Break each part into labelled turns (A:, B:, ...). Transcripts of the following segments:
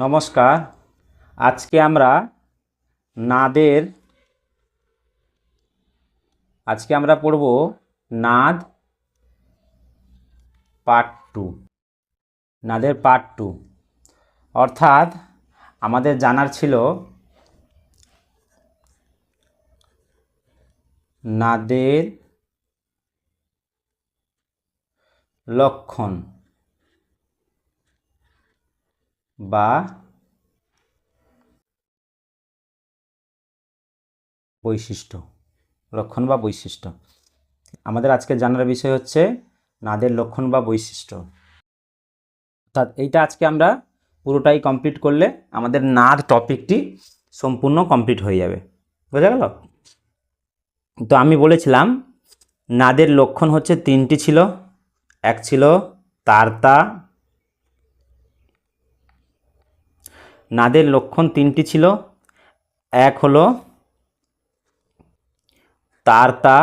A: নমস্কার। আজকে আমরা নাদের, আজকে আমরা পড়ব নাদ পার্ট টু। নাদের পার্ট টু। অর্থাৎ আমাদের জানার ছিল নাদের লক্ষণ। বা বৈশিষ্ট্য, লক্ষণ বা বৈশিষ্ট্য। আমাদের আজকে জানার বিষয় হচ্ছে নাদের লক্ষণ বা বৈশিষ্ট্য। অর্থাৎ এইটা আজকে আমরা পুরোটাই কমপ্লিট করলে আমাদের নাদ টপিকটি সম্পূর্ণ কমপ্লিট হয়ে যাবে। বোঝা গেল? তো আমি বলেছিলাম, নাদের লক্ষণ হচ্ছে তিনটি ছিল। এক ছিল তারতা নাদের লক্ষণ তিনটি ছিল। এক হলো তারতা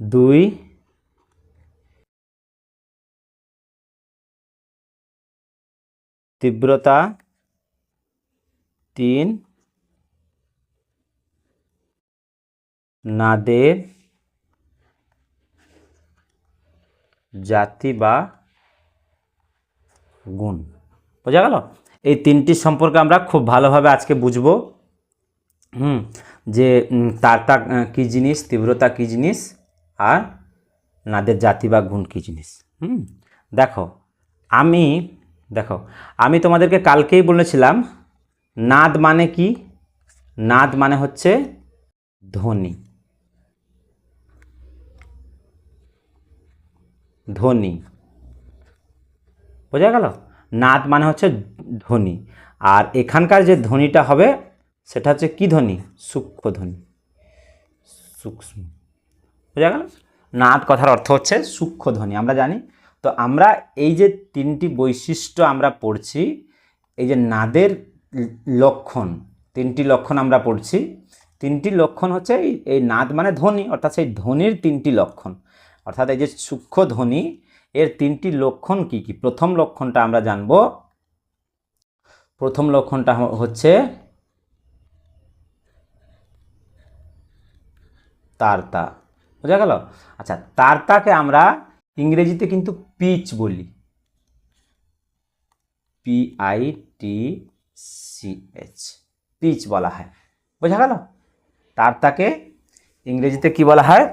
A: দুই তীব্রতা। তিন নাদের জাতি বা গুণ। বোঝা গেল? এই তিনটি সম্পর্কে আমরা খুব ভালোভাবে আজকে বুঝব। হুম যে আহ, কী জিনিস তীব্রতা কী জিনিস আর নাদের জাতি বা গুণ কী জিনিস। হুম দেখো আমি দেখো আমি তোমাদেরকে কালকেই বলেছিলাম নাদ মানে কি? নাদ মানে হচ্ছে ধ্বনি। ধ্বনি। বোঝা গেল? নাদ মানে হচ্ছে ধ্বনি। আর এখানকার যে ধ্বনিটা হবে, সেটা হচ্ছে কি ধ্বনি? সূক্ষ্ম ধ্বনি। সূক্ষ্ম। বোঝা গেল? নাদ কথার অর্থ হচ্ছে সূক্ষ্ম ধ্বনি। আমরা জানি? তো আমরা এই যে তিনটি বৈশিষ্ট্য আমরা পড়ছি, এই যে নাদের লক্ষণ, তিনটি লক্ষণ আমরা পড়ছি, তিনটি লক্ষণ হচ্ছে এই নাদ মানে ধ্বনি, অর্থাৎ সেই ধ্বনির তিনটি লক্ষণ। অর্থাৎ এই যে সূক্ষ্ম ধ্বনি এর তিনটি লক্ষণ কি কি? প্রথম লক্ষণটা আমরা জানব। প্রথম লক্ষণটা হচ্ছে তারতা। বোঝা গেল? আচ্ছা তারতাকে আমরা ইংরেজিতে কিন্তু পিচ বলি। P I T C H, pitch বলা হয়। বোঝা গেল? তারতাকে ইংরেজিতে কি বলা হয়?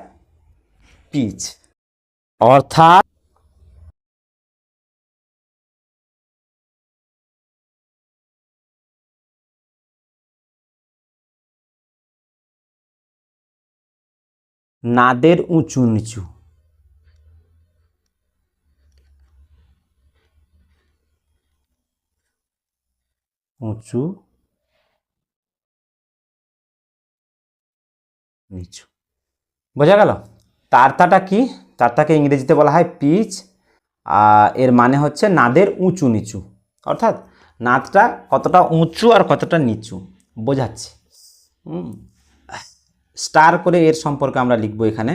A: পিচ। অর্থাৎ নাদের উঁচু নিচু। উঁচু, নিচু। বোঝা গেল? তারতাটা কি? তারতাকে ইংরেজিতে বলা হয় পিচ এর মানে হচ্ছে নাদের উঁচু নিচু। অর্থাৎ নাদটা কতটা উঁচু আর কতটা নিচু। বোঝাচ্ছে। হুম। স্টার করে এর সম্পর্কে আমরা লিখব এখানে।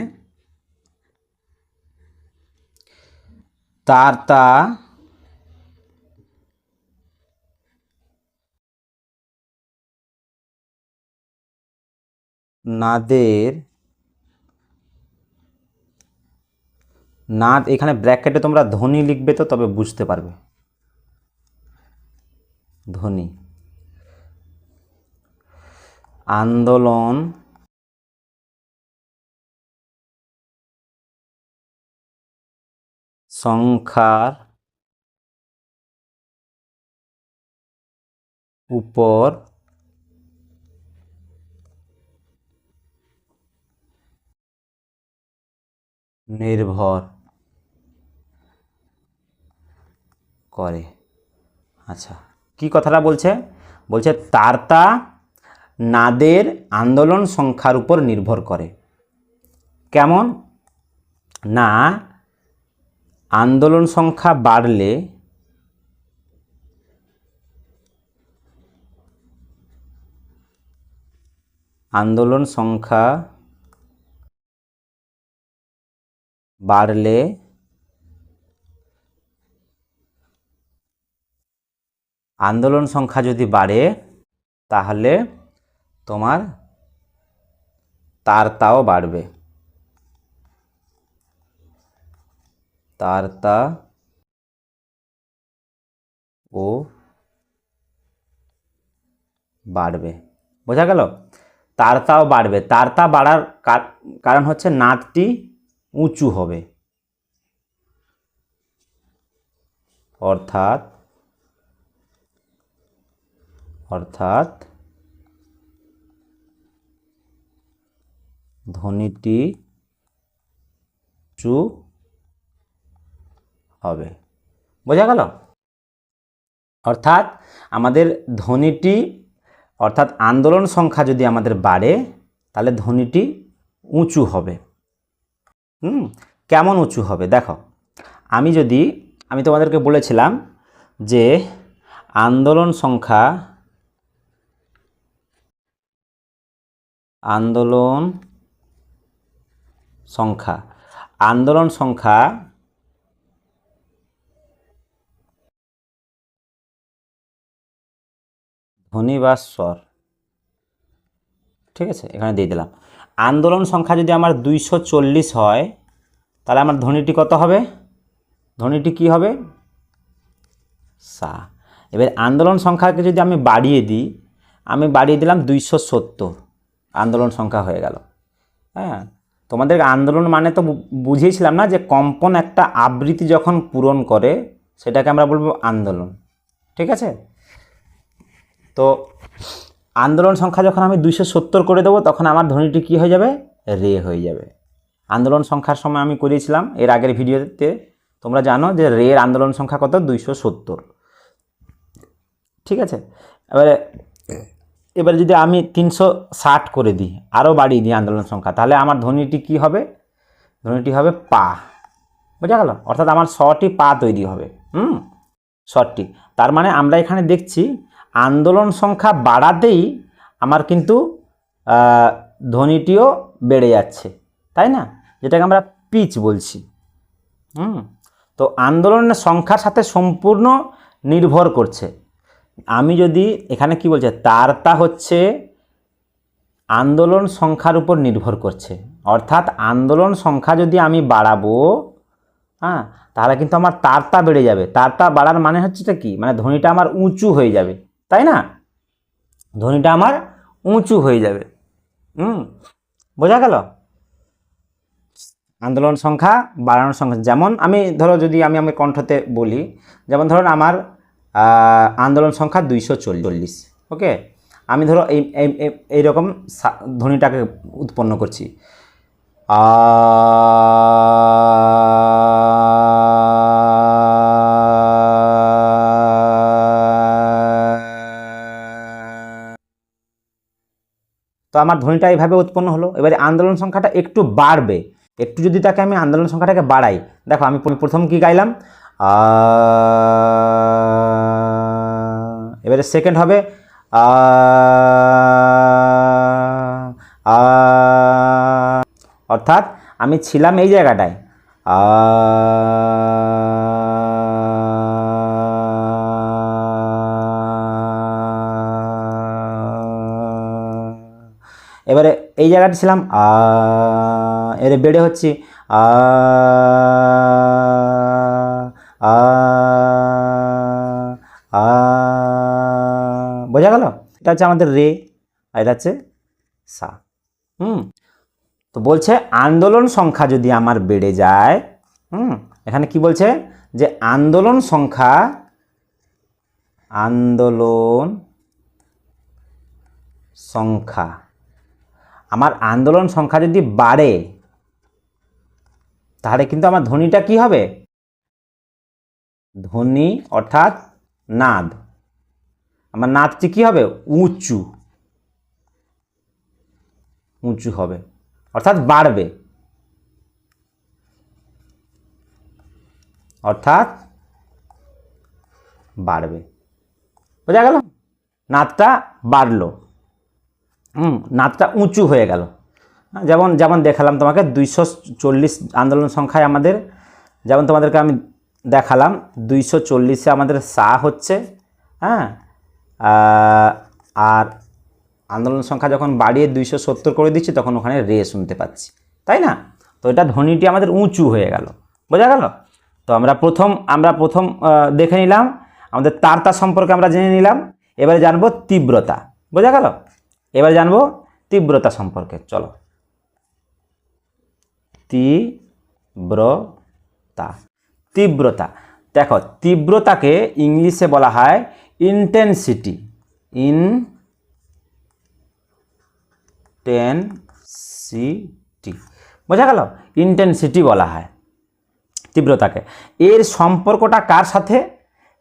A: তারতা নাদের নাদ, এখানে ব্র্যাকেটে তোমরা ধ্বনি লিখবে তো, তবে বুঝতে পারবে। ধ্বনি। আন্দোলন সংখ্যার উপর নির্ভর করে। আচ্ছা কি কথাটা বলছে? বলছে, তারতা নাদের আন্দোলন সংখ্যার উপর নির্ভর করে। কেমন? না আন্দোলন সংখ্যা বাড়লে আন্দোলন সংখ্যা বাড়লে আন্দোলন সংখ্যা যদি বাড়ে তাহলে তোমার তারতাও বাড়বে। তারতা ও বাড়বে। বোঝা গেল? তারতাও বাড়বে। তারতা বাড়ার কার- কারণ হচ্ছে নাদটি উঁচু হবে। অর্থাৎ অর্থাৎ ধ্বনিটি চু হবে। বোঝা গেল? অর্থাৎ আমাদের ধ্বনিটি, অর্থাৎ আন্দোলন সংখ্যা যদি আমাদের বাড়ে, তাহলে ধ্বনিটি উঁচু হবে। হুম? কেমন উঁচু হবে? দেখো, আমি যদি, আমি তোমাদেরকে বলেছিলাম যে আন্দোলন সংখ্যা আন্দোলন সংখ্যা আন্দোলন সংখ্যা ধ্বনি বা স্বর ঠিক আছে, এখানে দিয়ে দিলাম। আন্দোলন সংখ্যা যদি আমার দুইশো চল্লিশ হয়, তাহলে আমার ধ্বনিটি কত হবে? ধ্বনিটি কি হবে? সা। এবার আন্দোলন সংখ্যাকে যদি আমি বাড়িয়ে দিই, আমি বাড়িয়ে দিলাম দুইশো সত্তর। আন্দোলন সংখ্যা হয়ে গেল। হ্যাঁ তোমাদের আন্দোলন মানে তো বুঝিয়েছিলাম না যে কম্পন একটা আবৃত্তি যখন পূরণ করে, সেটাকে আমরা বলব আন্দোলন। ঠিক আছে? তো আন্দোলন সংখ্যা যখন আমি দুইশো সত্তর করে দেবো, তখন আমার ধ্বনিটি কী হয়ে যাবে? রে হয়ে যাবে। আন্দোলন সংখ্যার সময় আমি করিয়েছিলাম, এর আগের ভিডিওতে তোমরা জানো যে রের আন্দোলন সংখ্যা কত? দুইশো সত্তর। ঠিক আছে? এবারে এবারে যদি আমি তিনশো ষাট করে দিই আরও বাড়িয়ে দিই আন্দোলন সংখ্যা, তাহলে আমার ধ্বনিটি কি হবে? ধ্বনিটি হবে পা। বোঝা গেল? অর্থাৎ আমার শটি পা তৈরি হবে। হুম? স্বরটি তার মানে আমরা এখানে দেখছি আন্দোলন সংখ্যা বাড়াতেই আমার কিন্তু ধ্বনিটিও বেড়ে যাচ্ছে, তাই না? যেটাকে আমরা পিচ বলছি। হুম? তো আন্দোলনের সংখ্যার সাথে সম্পূর্ণ নির্ভর করছে। আমি যদি এখানে কি বলছে তারটা হচ্ছে আন্দোলন সংখ্যার উপর নির্ভর করছে। অর্থাৎ আন্দোলন সংখ্যা যদি আমি বাড়াবো হ্যাঁ তাহলে কিন্তু আমার তারটা বেড়ে যাবে। তারটা বাড়ার মানে হচ্ছে কি? মানে ধ্বনিটা আমার উঁচু হয়ে যাবে। তাই না? ধ্বনিটা আমার উঁচু হয়ে যাবে। হুম? বোঝা গেল? আন্দোলন সংখ্যা বাড়ানোর সংখ্যা। যেমন আমি ধরো যদি আমি আমার কণ্ঠতে বলি, যেমন ধরুন আমার আন্দোলন সংখ্যা দুইশো চল্লিশ, ওকে? আমি ধরো এই, এই- এই- এইরকম ধ্বনিটাকে উৎপন্ন করছি। আ তো আমার ধ্বনিটা এইভাবে উৎপন্ন হলো। এবারে আন্দোলন সংখ্যাটা একটু বাড়বে। একটু যদি তাকে আমি আন্দোলন সংখ্যাটাকে বাড়াই দেখো আমি প্রথম কি গাইলাম? এবারে সেকেন্ড হবে অর্থাৎ আমি ছিলাম এই জায়গাটায়। আ, এই জায়গাটা ছিলাম, আ এবারে বেড়ে হচ্ছে আ, বোঝা গেল? এটা হচ্ছে আমাদের রে, আর এটা হচ্ছে সা, হুম? তো বলছে আন্দোলন সংখ্যা যদি আমার বেড়ে যায়, হুম? এখানে কি বলছে? যে আন্দোলন সংখ্যা আন্দোলন সংখ্যা আমার আন্দোলন সংখ্যা যদি বাড়ে, তাহলে কিন্তু আমার ধ্বনিটা কি হবে? ধ্বনি অর্থাৎ নাদ। আমার নাদটি কি হবে? উঁচু। উঁচু হবে। অর্থাৎ বাড়বে। অর্থাৎ বাড়বে। বোঝা গেল? নাদটা বাড়লো। হুম নাদটা উঁচু হয়ে গেল। হ্যাঁ, যেমন যেমন দেখালাম তোমাকে দুইশো চল্লিশ আন্দোলন সংখ্যায় আমাদের যেমন তোমাদেরকে আমি দেখালাম দুইশো চল্লিশে আমাদের সা হচ্ছে হ্যাঁ আর আন্দোলন সংখ্যা যখন বাড়িয়ে দুইশো সত্তর করে দিচ্ছি তখন ওখানে রে শুনতে পাচ্ছি তাই না? তো এটা ধ্বনিটি আমাদের উঁচু হয়ে গেল বোঝা গেল? তো আমরা প্রথম আমরা প্রথম দেখে নিলাম আমাদের তারতা সম্পর্কে আমরা জেনে নিলাম এবারে জানব তীব্রতা বোঝা গেল? এবারে জানব তীব্রতা সম্পর্কে, চলো। তীব্রতা। তীব্রতা। দেখো, তীব্রতাকে ইংলিশে বলা হয় ইন্টেন্সিটি ইন ইন্টেন্সিটি বোঝা গেল? ইন্টেন্সিটি বলা হয় তীব্রতাকে। এর সম্পর্কটা কার সাথে?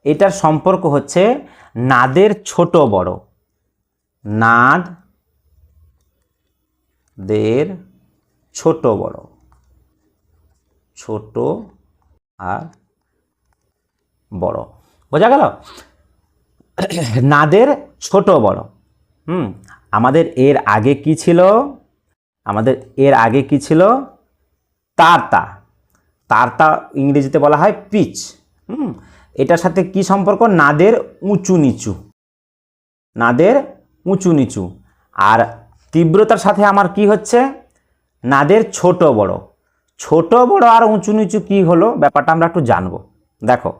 A: এটার সম্পর্ক হচ্ছে নাদের ছোট বড়। নাদ দের ছোট বড়। ছোট আর বড়। বোঝা গেল? নাদের ছোট বড়। হুম, আমাদের এর আগে কি ছিল? আমাদের এর আগে কি ছিল? তারতা। তারতা ইংরেজিতে বলা হয় পিচ। হুম, এটার সাথে কি সম্পর্ক? নাদের উঁচু নিচু। নাদের উঁচু নিচু আর তীব্রতার সাথে আমার কি হচ্ছে? নাদের ছোট বড়। ছোট বড় আর উঁচু নিচু কি হলো? ব্যাপারটা আমরা একটু জানব। দেখো,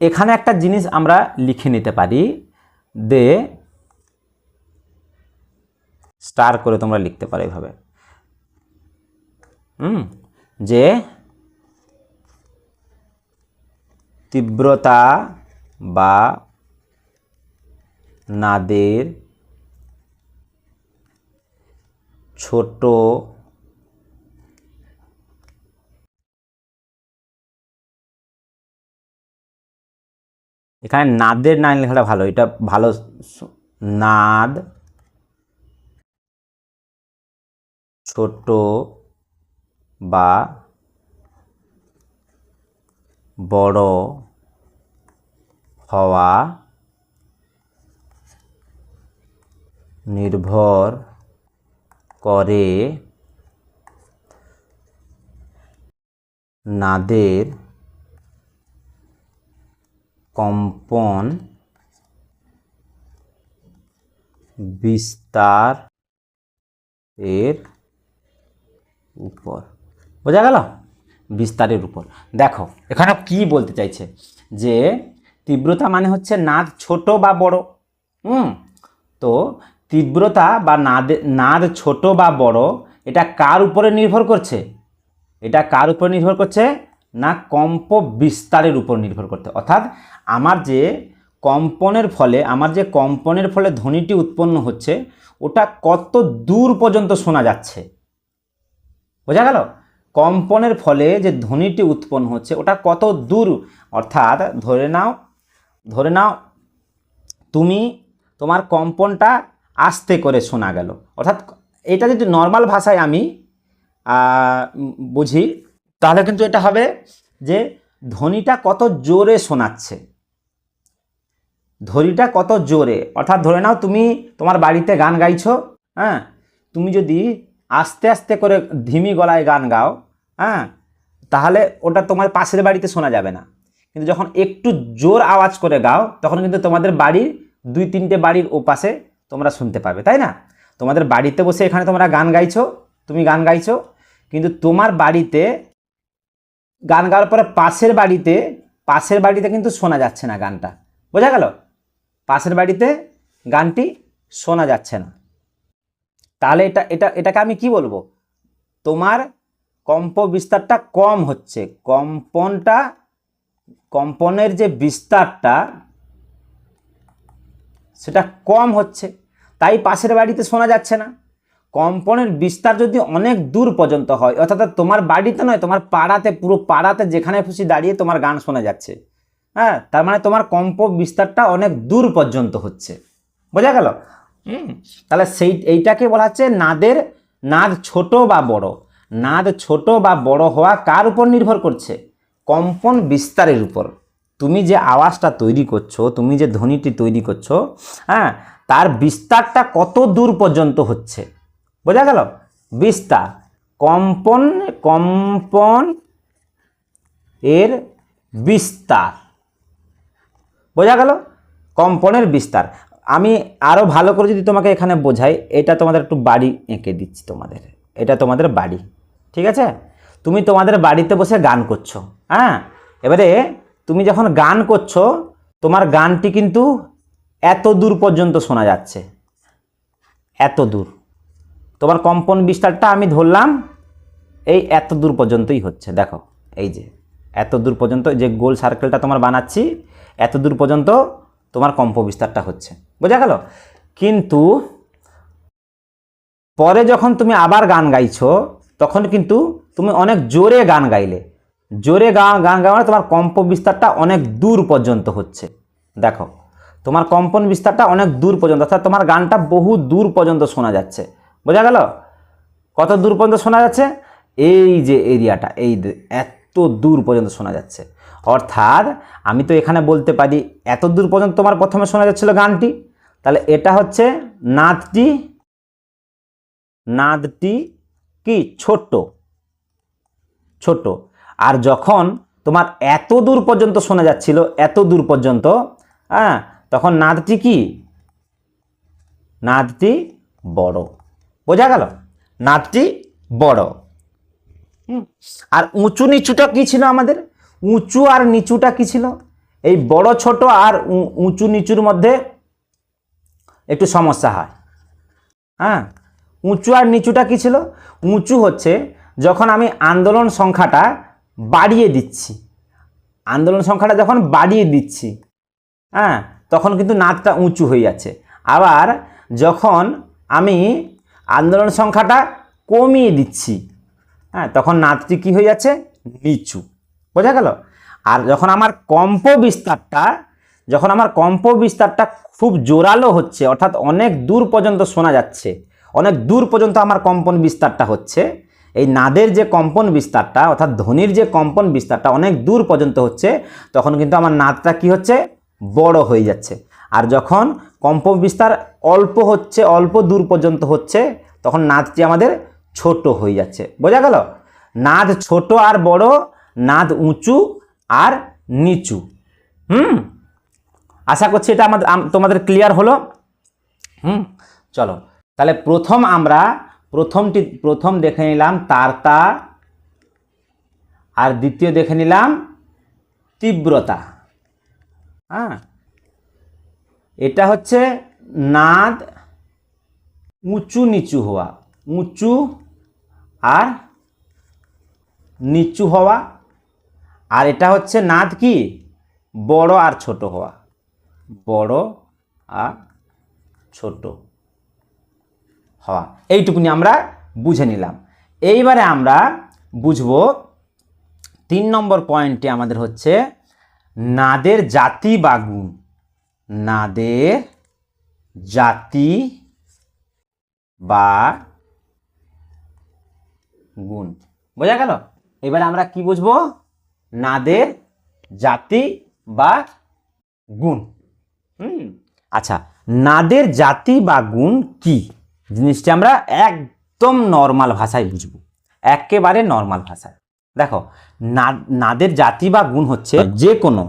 A: এখানে একটা জিনিস আমরা লিখে নিতে পারি। দে স্টার করে তোমরা লিখতে পারো এভাবে। হুম? যে তীব্রতা বা নাদের ছোট এখানে নাদের না লেখাটা ভালো এটা ভালো নাদ ছোট বা বড় হওয়া নির্ভর করে নাদের কম্পন বিস্তার এর উপর। বোঝা গেল? বিস্তারের উপর। দেখো, এখানে কি বলতে চাইছে? যে তীব্রতা মানে হচ্ছে নাদ ছোট বা বড়। হুম? তো তীব্রতা বা নাদে, নাদ ছোট বা বড়, এটা কার উপরে নির্ভর করছে? এটা কার উপর নির্ভর করছে? না কম্প বিস্তারের উপর নির্ভর করতে। অর্থাৎ আমার যে কম্পনের ফলে, আমার যে কম্পনের ফলে ধ্বনিটি উৎপন্ন হচ্ছে, ওটা কত দূর পর্যন্ত শোনা যাচ্ছে? বোঝা গেল? কম্পনের ফলে যে ধ্বনিটি উৎপন্ন হচ্ছে, ওটা কত দূর? অর্থাৎ ধরে নাও ধরে নাও, তুমি তোমার কম্পনটা আস্তে করে শোনা গেল। অর্থাৎ এটা যদি নর্মাল ভাষায় আমি বুঝি, তাহলে কিন্তু এটা হবে যে ধ্বনিটা কত জোরে শোনাচ্ছে। ধ্বনিটা কত জোরে। অর্থাৎ ধরে নাও তুমি তোমার বাড়িতে গান গাইছো হ্যাঁ? তুমি যদি আস্তে আস্তে করে ধিমি গলায় গান গাও হ্যাঁ? তাহলে ওটা তোমার পাশের বাড়িতে শোনা যাবে না। কিন্তু যখন একটু জোর আওয়াজ করে গাও, তখন কিন্তু তোমাদের বাড়ির দুই তিনটে বাড়ির ওপাশে তোমরা শুনতে পাবে, তাই না? তোমাদের বাড়িতে বসে এখানে তোমরা গান গাইছো, তুমি গান গাইছো, কিন্তু তোমার বাড়িতে গান গাওয়ার পরে পাশের বাড়িতে পাশের বাড়িতে কিন্তু শোনা যাচ্ছে না গানটা। বোঝা গেল? পাশের বাড়িতে গানটি শোনা যাচ্ছে না। তাহলে এটা এটা, এটাকে আমি কি বলব? তোমার কম্প বিস্তারটা কম হচ্ছে। কম্পনটা, কম্পনের যে বিস্তারটা, সেটা কম হচ্ছে। তাই পাশের বাড়িতে শোনা যাচ্ছে না। কম্পনের বিস্তার যদি অনেক দূর পর্যন্ত হয় অর্থাৎ তোমার বাড়িতে নয় তোমার পাড়াতে পুরো পাড়াতে যেখানে খুশি দাঁড়িয়ে তোমার গান শোনা যাচ্ছে। হ্যাঁ তার মানে তোমার কম্প বিস্তারটা অনেক দূর পর্যন্ত হচ্ছে। বোঝা গেল? হুম। তাহলে সেই এইটাকে বলা হচ্ছে নাদের নাদ ছোট বা বড়। নাদ ছোট বা বড় হওয়া কার উপর নির্ভর করছে? কম্পন বিস্তারের উপর। তুমি যে আওয়াজটা তৈরি করছ তুমি যে ধ্বনিটি তৈরি করছ হ্যাঁ তার বিস্তারটা কত দূর পর্যন্ত হচ্ছে? বোঝা গেল? বিস্তার কম্পন কম্পন এর বিস্তার। বোঝা গেল? কম্পনের বিস্তার। আমি আরও ভালো করে যদি তোমাকে এখানে বোঝাই, এটা তোমাদের একটু বাড়ি এঁকে দিচ্ছি তোমাদের। এটা তোমাদের বাড়ি, ঠিক আছে? তুমি তোমাদের বাড়িতে বসে গান করছ হ্যাঁ? এবারে তুমি যখন গান করছ, তোমার গানটি কিন্তু এত দূর পর্যন্ত শোনা যাচ্ছে। এত দূর। তোমার কম্পন বিস্তারটা আমি ধরলাম, এই এত দূর পর্যন্তই হচ্ছে। দেখো, এই যে, এত দূর পর্যন্ত যে গোল সার্কেলটা তোমার বানাচ্ছি, এত দূর পর্যন্ত তোমার কম্প বিস্তারটা হচ্ছে। বোঝা গেল? কিন্তু পরে যখন তুমি আবার গান গাইছো, তখন কিন্তু তুমি অনেক জোরে গান গাইলে। জোরে গা, গান গাওয়ার তোমার কম্প বিস্তারটা অনেক দূর পর্যন্ত হচ্ছে। দেখো তোমার কম্পন বিস্তারটা অনেক দূর পর্যন্ত, অর্থাৎ তোমার গানটা বহু দূর পর্যন্ত শোনা যাচ্ছে। বোঝা গেল? কত দূর পর্যন্ত শোনা যাচ্ছে? এই যে এরিয়াটা, এই এত দূর পর্যন্ত শোনা যাচ্ছে। অর্থাৎ আমি তো এখানে বলতে পারি, এত দূর পর্যন্ত তোমার প্রথমে শোনা যাচ্ছিল গানটি। তাহলে এটা হচ্ছে নাদটি নাদটি কি? ছোট্ট। ছোট আর যখন তোমার এত দূর পর্যন্ত শোনা যাচ্ছিল, এত দূর পর্যন্ত হ্যাঁ তখন নাদটি কি? নাদটি বড়। বোঝা গেল? নাদটি বড়। আর উঁচু নিচুটা কি ছিল আমাদের? উঁচু আর নিচুটা কি ছিল? এই বড়, ছোট আর উঁচু, নিচুর মধ্যে একটু সমস্যা হয়। হ্যাঁ? উঁচু আর নিচুটা কি ছিল? উঁচু হচ্ছে যখন আমি আন্দোলন সংখ্যাটা বাড়িয়ে দিচ্ছি। আন্দোলন সংখ্যাটা যখন বাড়িয়ে দিচ্ছি। হ্যাঁ? তখন কিন্তু নাদটা উঁচু হয়ে যাচ্ছে। আবার যখন আমি আন্দোলন সংখ্যাটা কমিয়ে দিচ্ছি হ্যাঁ তখন নাদটি কি হয়ে যাচ্ছে? নিচু। বোঝা গেল? আর যখন আমার কম্প বিস্তারটা, যখন আমার কম্প বিস্তারটা খুব জোরালো হচ্ছে, অর্থাৎ অনেক দূর পর্যন্ত শোনা যাচ্ছে, অনেক দূর পর্যন্ত আমার কম্পন বিস্তারটা হচ্ছে, এই নাদের যে কম্পন বিস্তারটা, অর্থাৎ ধ্বনির যে কম্পন বিস্তারটা অনেক দূর পর্যন্ত হচ্ছে, তখন কিন্তু আমার নাদটা কি হচ্ছে? বড় হয়ে যাচ্ছে। আর যখন কম্প বিস্তার অল্প হচ্ছে, অল্প দূর পর্যন্ত হচ্ছে, তখন নাদটি আমাদের ছোট হয়ে যাচ্ছে। বোঝা গেল? নাদ ছোট আর বড়, নাদ উঁচু আর নিচু। হুম? আশা করছি এটা আমাদের তোমাদের ক্লিয়ার হলো? হুম? চলো। তাহলে প্রথম আমরা, প্রথমটি, প্রথম দেখে নিলাম তারতা, আর দ্বিতীয় দেখে নিলাম তীব্রতা। হ্যাঁ? এটা হচ্ছে নাদ উঁচু নিচু হওয়া। উঁচু আর নিচু হওয়া। আর এটা হচ্ছে নাদ কি? বড় আর ছোট হওয়া। বড় আর ছোট হওয়া। এইটুকুনি আমরা বুঝে নিলাম। এইবারে আমরা বুঝব তিন নম্বর পয়েন্টে আমাদের হচ্ছে নাদের জাতি বাগুন। নাদের জাতি বা গুণ বোঝা গেল? এবারে আমরা কি বুঝব? নাদের জাতি বা গুণ হুম আচ্ছা নাদের জাতি বা গুণ কি? জিনিসটা আমরা একদম নর্মাল ভাষায় বুঝব। একেবারে নর্মাল ভাষায়। দেখো নাদের জাতি বা গুণ হচ্ছে যে কোনো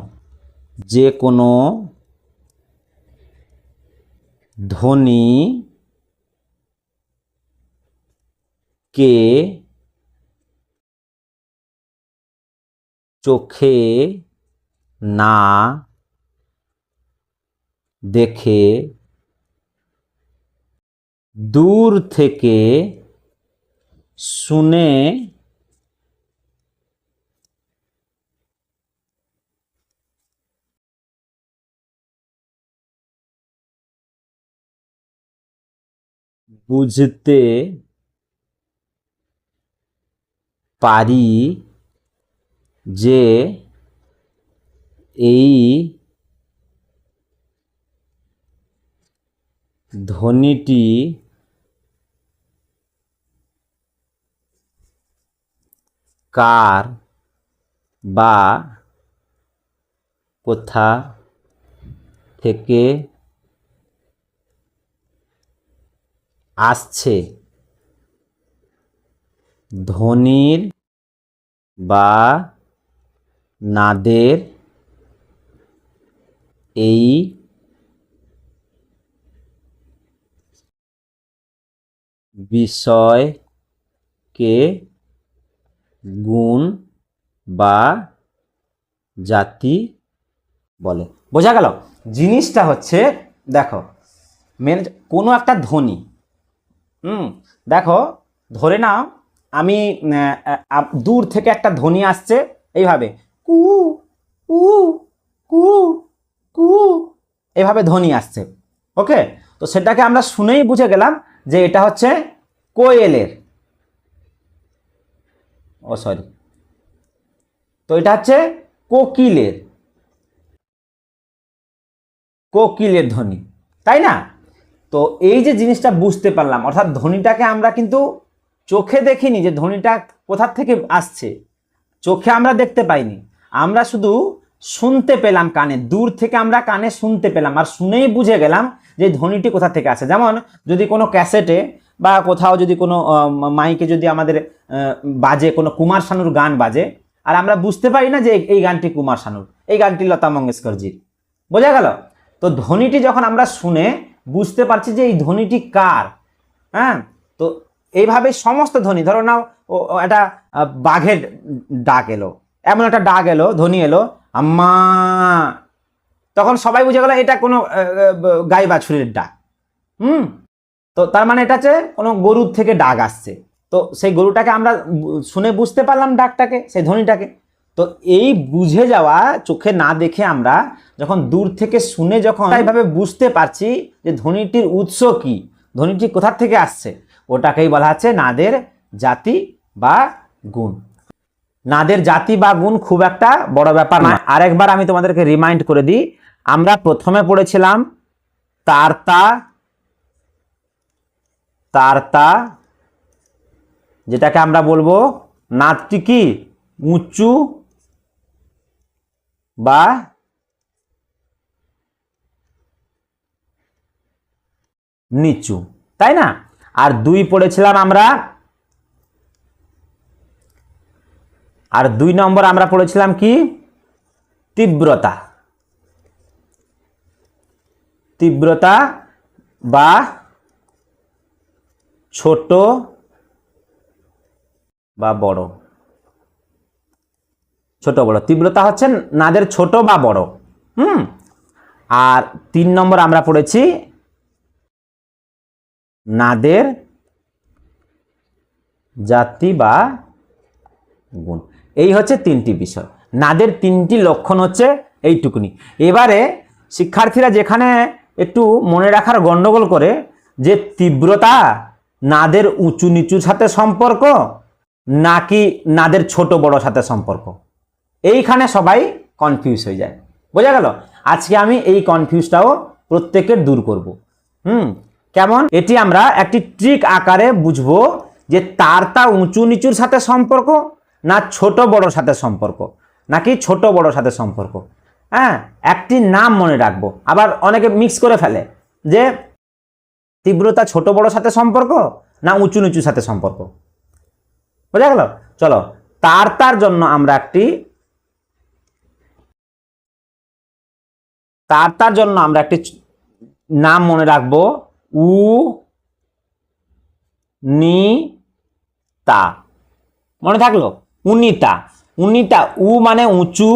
A: যে কোনো ধ্বনি কে চোখে না দেখে দূর থেকে শুনে বুঝতে পারি যে এই ধ্বনিটি কার বা কোথা থেকে আসছে। ধ্বনির বা নাদের এই বিষয়কে গুণ বা জাতি বলে। বোঝা গেল? জিনিসটা হচ্ছে, দেখো মেন কোনো একটা ধ্বনি হুম, দেখো, ধরে নাও, আমি দূর থেকে একটা ধ্বনি আসছে, এইভাবে, কু কু কু কু এভাবে ধ্বনি আসছে, ওকে? তো সেটাকে আমরা শুনেই বুঝে গেলাম যে এটা হচ্ছে কোয়েলের। ও, সরি। তো এটা হচ্ছে কোকিলের কোকিলের ধ্বনি, তাই না? তো এই যে জিনিসটা বুঝতে পারলাম, অর্থাৎ ধ্বনিটাকে আমরা কিন্তু চোখে দেখিনি যে ধ্বনিটা কোথার থেকে আসছে। চোখে আমরা দেখতে পাইনি। আমরা শুধু শুনতে পেলাম কানে, দূর থেকে আমরা কানে শুনতে পেলাম আর শুনেই বুঝে গেলাম যে ধ্বনিটি কোথা থেকে আসে যেমন যদি কোনো ক্যাসেটে বা কোথাও যদি কোনো মাইকে যদি আমাদের বাজে কোনো কুমার শানুর গান বাজে আর আমরা বুঝতে পারি না যে এই- গানটি কুমার শানুর, এই গানটি লতা মঙ্গেশকরজির, বোঝা গেল? তো ধ্বনিটি যখন আমরা শুনে বুঝতে পারছি যে এই ধ্বনিটি কার হ্যাঁ? তো এইভাবে সমস্ত ধ্বনি, ধরো ও একটা বাঘের ডাক এলো, এমন একটা ডাক এলো, ধ্বনি এলো, আম্মা! তখন সবাই বুঝে গেল এটা কোনো গাই বাছুরের ডাক, হুম? তো তার মানে এটা হচ্ছে কোনো গরুর থেকে ডাক আসছে, তো সেই গরুটাকে আমরা শুনে বুঝতে পারলাম ডাকটাকে, সেই ধ্বনিটাকে। তো এই বুঝে যাওয়া চোখে না দেখে আমরা যখন দূর থেকে শুনে যখন এইভাবে বুঝতে পারছি যে ধ্বনিটির উৎস কি, ধ্বনিটি কোথা থেকে আসছে, ওটাকেই বলা হচ্ছে নাদের জাতি বা গুণ। নাদের জাতি বা গুণ খুব একটা বড় ব্যাপার নয়। আরেকবার আমি তোমাদেরকে রিমাইন্ড করে দিই, আমরা প্রথমে পড়েছিলাম তারতা তারতা, যেটাকে আমরা বলব নাদটি কি? উঁচু বা নিচু, তাই না? আর দুই পড়েছিলাম আমরা, আর দুই নম্বর আমরা পড়েছিলাম কি? তীব্রতা। তীব্রতা বা ছোট বা বড়। ছোট বড়। তীব্রতা হচ্ছে নাদের ছোট বা বড়। হুম? আর তিন নম্বর আমরা পড়েছি নাদের জাতি বা গুণ। এই হচ্ছে তিনটি বিষয়। নাদের তিনটি লক্ষণ হচ্ছে এইটুকুনি। এবারে শিক্ষার্থীরা যেখানে একটু মনে রাখার গন্ডগোল করে যে তীব্রতা নাদের উঁচু নিচুর সাথে সম্পর্ক নাকি নাদের ছোট বড় সাথে সম্পর্ক? এইখানে সবাই কনফিউজ হয়ে যায়। বোঝা গেল? আজকে আমি এই কনফিউজটাও প্রত্যেকের দূর করব। হুম? কেমন? এটি আমরা একটি ট্রিক আকারে বুঝব যে তারটা উঁচু নিচুর সাথে সম্পর্ক না ছোট বড় সাথে সম্পর্ক? নাকি ছোট বড় সাথে সম্পর্ক? হ্যাঁ একটি নাম মনে রাখব। আবার অনেকে মিক্স করে ফেলে যে তীব্রতা ছোট বড় সাথে সম্পর্ক না উঁচু নিচুর সাথে সম্পর্ক? বোঝা গেল? চলো, তার তার জন্য আমরা একটি তার তার জন্য আমরা একটি নাম মনে রাখব। উ, নি, তা। মনে থাকল? উনিতা। উনিতা, উ মানে উঁচু।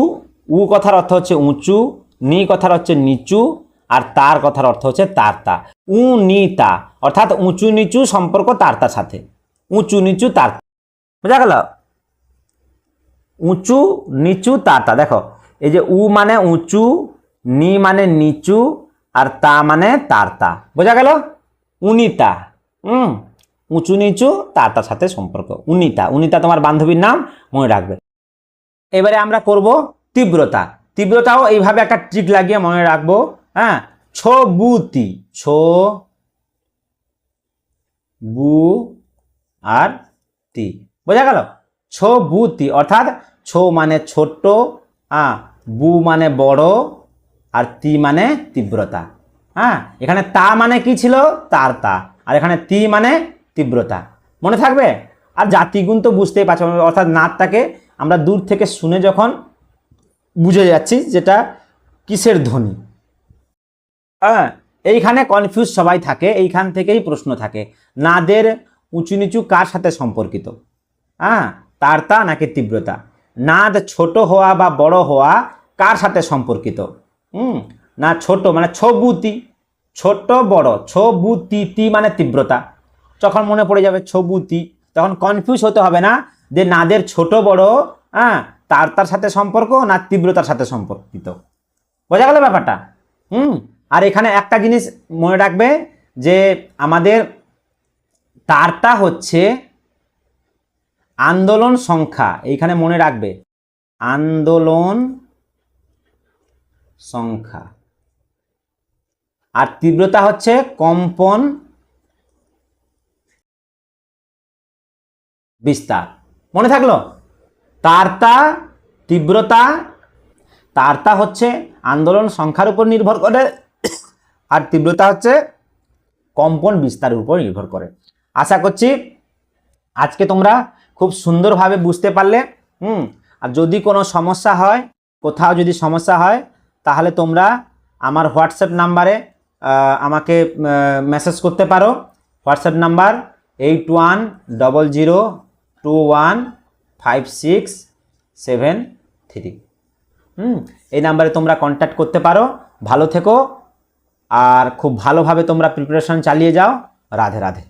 A: উ কথার অর্থ হচ্ছে উঁচু, নি কথার হচ্ছে নিচু, আর তার কথার অর্থ হচ্ছে তারতা উ, নি, তা। অর্থাৎ উঁচু, নিচু সম্পর্ক তারতার সাথে। উঁচু, নিচু, তার। বোঝা গেল? উঁচু, নিচু তারতা দেখো, এই যে উ মানে উঁচু নি মানে নিচু আর তা মানে তারতা বোঝা গেল? উনিতা। হুম? উঁচু নিচু তারতার সাথে সম্পর্ক। উনিতা। উনিতা তোমার বান্ধবীর নাম মনে রাখবে। এবারে আমরা করব তীব্রতা। তীব্রতাও এইভাবে একটা ট্রিক লাগিয়ে মনে রাখব হ্যাঁ? ছো বুতি ছো, বু আর তি। বোঝা গেল? ছো বুতি অর্থাৎ ছো মানে ছোট্ট হ্যাঁ বু মানে বড় আর তি মানে তীব্রতা। হ্যাঁ? এখানে তা মানে কি ছিল? তার তা। আর এখানে তি মানে তীব্রতা। মনে থাকবে? আর জাতিগুণ তো বুঝতেই পারছ, অর্থাৎ নাচটাকে আমরা দূর থেকে শুনে যখন বুঝে যাচ্ছি যেটা কিসের ধ্বনি। হ্যাঁ? এইখানে কনফিউজ সবাই থাকে, এইখান থেকেই প্রশ্ন থাকে, নাদের উঁচু নিচু কার সাথে সম্পর্কিত? হ্যাঁ? তারতা নাকি তীব্রতা? নাদ ছোট হওয়া বা বড় হওয়া কার সাথে সম্পর্কিত? হুম। না, ছোট মানে ছবুতি, ছোট, বড় ছবুতি মানে তীব্রতা। যখন মনে পড়ে যাবে ছবুতি, তখন কনফিউজ হতে হবে না যে নাদের ছোট, বড় হ্যাঁ তার তার সাথে সম্পর্ক না তীব্রতার সাথে সম্পর্কিত। বোঝা গেল ব্যাপারটা? হুম। আর এখানে একটা জিনিস মনে রাখবে যে আমাদের তারটা হচ্ছে আন্দোলন সংখ্যা। এইখানে মনে রাখবে, আন্দোলন সংখ্যা। আর তীব্রতা হচ্ছে কম্পন বিস্তার। মনে থাকল? তারতা, তীব্রতা, তারতা হচ্ছে আন্দোলন সংখ্যার উপর নির্ভর করে, আর তীব্রতা হচ্ছে কম্পন বিস্তারের উপর নির্ভর করে। আশা করছি আজকে তোমরা খুব সুন্দরভাবে বুঝতে পারলে, হুম, আর যদি কোনো সমস্যা হয়, কোথাও যদি সমস্যা হয় তাহলে তোমরা আমার হোয়াটসঅ্যাপ নাম্বারে আমাকে মেসেজ করতে পারো। WhatsApp number eight one double zero two one five six seven three hmm, এই নাম্বারে তোমরা কন্ট্যাক্ট করতে পারো। ভালো থেকো, আর খুব ভালোভাবে তোমরা প্রিপারেশন চালিয়ে যাও। রাধে রাধে।